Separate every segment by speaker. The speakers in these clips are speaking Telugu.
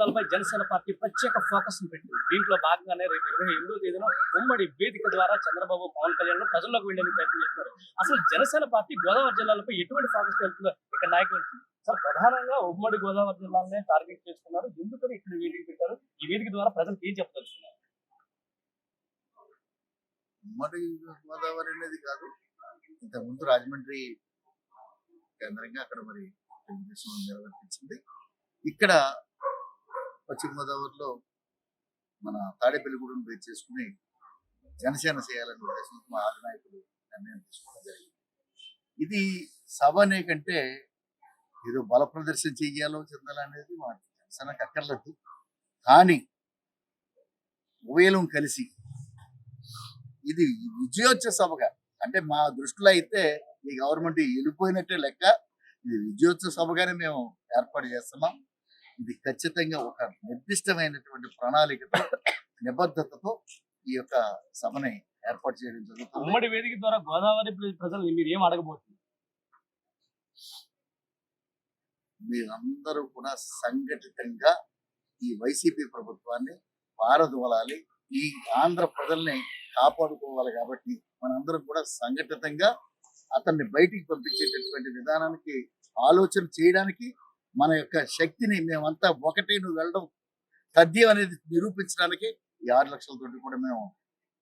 Speaker 1: జిల్లాలపై జనసేన పార్టీ ప్రత్యేక ఫోకస్ పెట్టింది. దీంట్లో భాగంగానే రేపు ఇరవై ఎనిమిదో తేదీన ఉమ్మడి వేదిక ద్వారా చంద్రబాబు పవన్ కళ్యాణ్ ప్రజల్లోకి వెళ్ళేందుకు ప్రయత్నం చేస్తున్నారు. అసలు జనసేన పార్టీ గోదావరి జిల్లాలపై ఎటువంటి ఫోకస్ పెడుతుందో ఇక్కడ నాయకులు సార్ ప్రధానంగా ఉమ్మడి గోదావరి జిల్లాలనే టార్గెట్ చేసుకున్నారు ఎందుకని ఇక్కడ వేదిక పెట్టారు? ఈ వేదిక ద్వారా ప్రజలకు ఏం చెప్పదలుచుకున్నారు?
Speaker 2: ఉమ్మడి గోదావరి అనేది కాదు ఇంతకుముందు రాజమండ్రి కేంద్రంగా అక్కడ మరి తెలుగుదేశం నిర్వర్తించింది. ఇక్కడ పశ్చిమ గోదావరిలో మన తాడేపల్లిగూడెం బేస్ చేసుకుని జనసేన చేయాలని ఉద్దేశంతో మా నాయకులు నిర్ణయం తీసుకోవడం జరిగింది. ఇది సభ అనే కంటే ఏదో బల ప్రదర్శన చెయ్యాలో చెందాలనేది మా జనసేనకు అక్కర్లేదు. కానీ ఉభయలం కలిసి ఇది విజయోత్సవ సభగా. అంటే మా దృష్టిలో అయితే ఈ గవర్నమెంట్ వెళ్ళిపోయినట్టే లెక్క. ఇది విజయోత్సవ సభగానే మేము ఏర్పాటు చేస్తున్నాం. ఇది ఖచ్చితంగా ఒక నిర్దిష్టమైనటువంటి ప్రణాళికతో నిబద్ధతతో ఈ యొక్క సభని ఏర్పాటు చేయడం జరుగుతుంది.
Speaker 1: ఉమ్మడి వేదిక ద్వారా గోదావరి ప్రజల్ని మీరు ఏం అడగబోతున్నారు?
Speaker 2: మీరందరూ కూడా సంఘటితంగా ఈ వైసీపీ ప్రభుత్వాన్ని పారదోలాలి. ఈ ఆంధ్ర ప్రజల్ని కాపాడుకోవాలి కాబట్టి మనందరం కూడా సంఘటితంగా అతన్ని బయటికి పంపించేటటువంటి విధానానికి ఆలోచన చేయడానికి మన యొక్క శక్తిని మేమంతా ఒకటి నువ్వు వెళ్ళడం తథ్యం అనేది నిరూపించడానికి ఈ ఆరు లక్షలతోటి కూడా మేము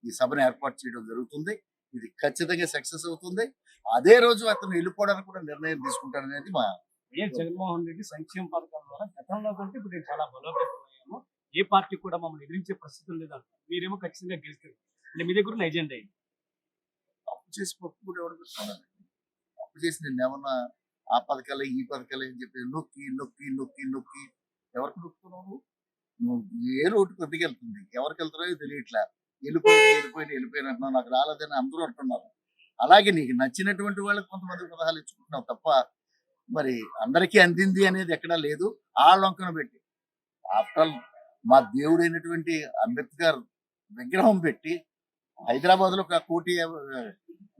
Speaker 2: ఈ సభను ఏర్పాటు చేయడం జరుగుతుంది. ఇది ఖచ్చితంగా సక్సెస్ అవుతుంది. అదే రోజు అతను వెళ్ళిపోవడానికి కూడా నిర్ణయం తీసుకుంటాడనేది మా
Speaker 1: వైఎస్ జగన్మోహన్ రెడ్డి సంక్షేమ పథకాల ద్వారా గతంలో కంటే ఇప్పుడు చాలా బలోపేతమయ్యాము ఏ పార్టీ కూడా మమ్మల్ని ఎదిరించే పరిస్థితులు లేదంట. మీరేమో ఖచ్చితంగా గెలుస్తారు అంటే మీ దగ్గర ఎజెండా ఏంటి?
Speaker 2: అప్పు చేసి పప్పు కూడా ఎవరు అప్పు చేసి నేను ఏమన్నా ఆ పథకాలే ఈ పథకాలే అని చెప్పి నొక్కి నొక్కి నొక్కి నొక్కి. ఎవరికి నొక్కుతున్నావు నువ్వు? ఏ రోడ్డు కొద్దిగా వెళ్తుంది? ఎవరికి వెళ్తున్నాయో తెలియట్లే. వెళ్ళిపోయినా వెళ్ళిపోయినా వెళ్ళిపోయినా అంటున్నావు. నాకు రాలేదని అందరూ అంటున్నారు. అలాగే నీకు నచ్చినటువంటి వాళ్ళకి కొంతమంది పదహాలు ఇచ్చుకుంటున్నావు తప్ప మరి అందరికీ అందింది అనేది ఎక్కడా లేదు. ఆ లొంకన పెట్టి. ఆఫ్టర్ ఆల్ మా దేవుడైనటువంటి అంబేద్కర్ విగ్రహం పెట్టి హైదరాబాద్లో ఒక కోటి యాభై-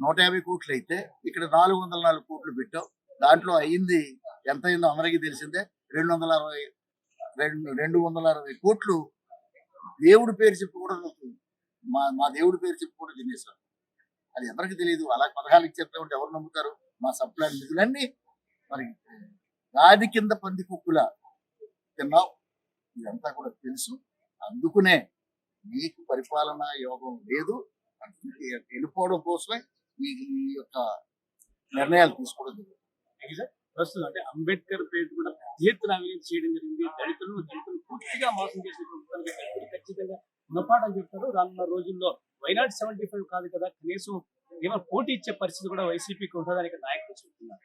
Speaker 2: నూట యాభై కోట్లు అయితే ఇక్కడ నాలుగు వందల నాలుగు కోట్లు పెట్టావు. దాంట్లో అయింది ఎంత అయిందో అందరికీ తెలిసిందే. రెండు వందల అరవై రెండు రెండు వందల అరవై కోట్లు దేవుడి పేరు చెప్పి కూడా మా మా దేవుడి పేరు చెప్పి కూడా తినేశారు. అది ఎవరికి తెలియదు అలా పథకాలు ఇచ్చేస్తా ఉంటే ఎవరు నమ్ముతారు? మా సప్లై నిధులన్నీ మరి గాది కింద పంది కుక్కుల తిన్నావు. ఇదంతా కూడా తెలుసు. అందుకునే మీకు పరిపాలన యోగం లేదు. వెళ్ళిపోవడం కోసమే ఈ ఈ యొక్క నిర్ణయాలు తీసుకోవడం
Speaker 1: ప్రస్తుతం అంటే అంబేద్కర్ పేరు కూడా పెద్ద ఎత్తున అవినీతి చేయడం జరిగింది. దళితులను దళితులు పూర్తిగా మోసం చేసినటువంటి ఖచ్చితంగా గుణపాఠం చెప్తారు. రానున్న రోజుల్లో వైనాట్ సెవెంటీ ఫైవ్ కాదు కదా కనీసం ఏమైనా పోటీ ఇచ్చే పరిస్థితి కూడా వైసీపీకి ఉంటుందని నాయకులు చెప్తున్నారు.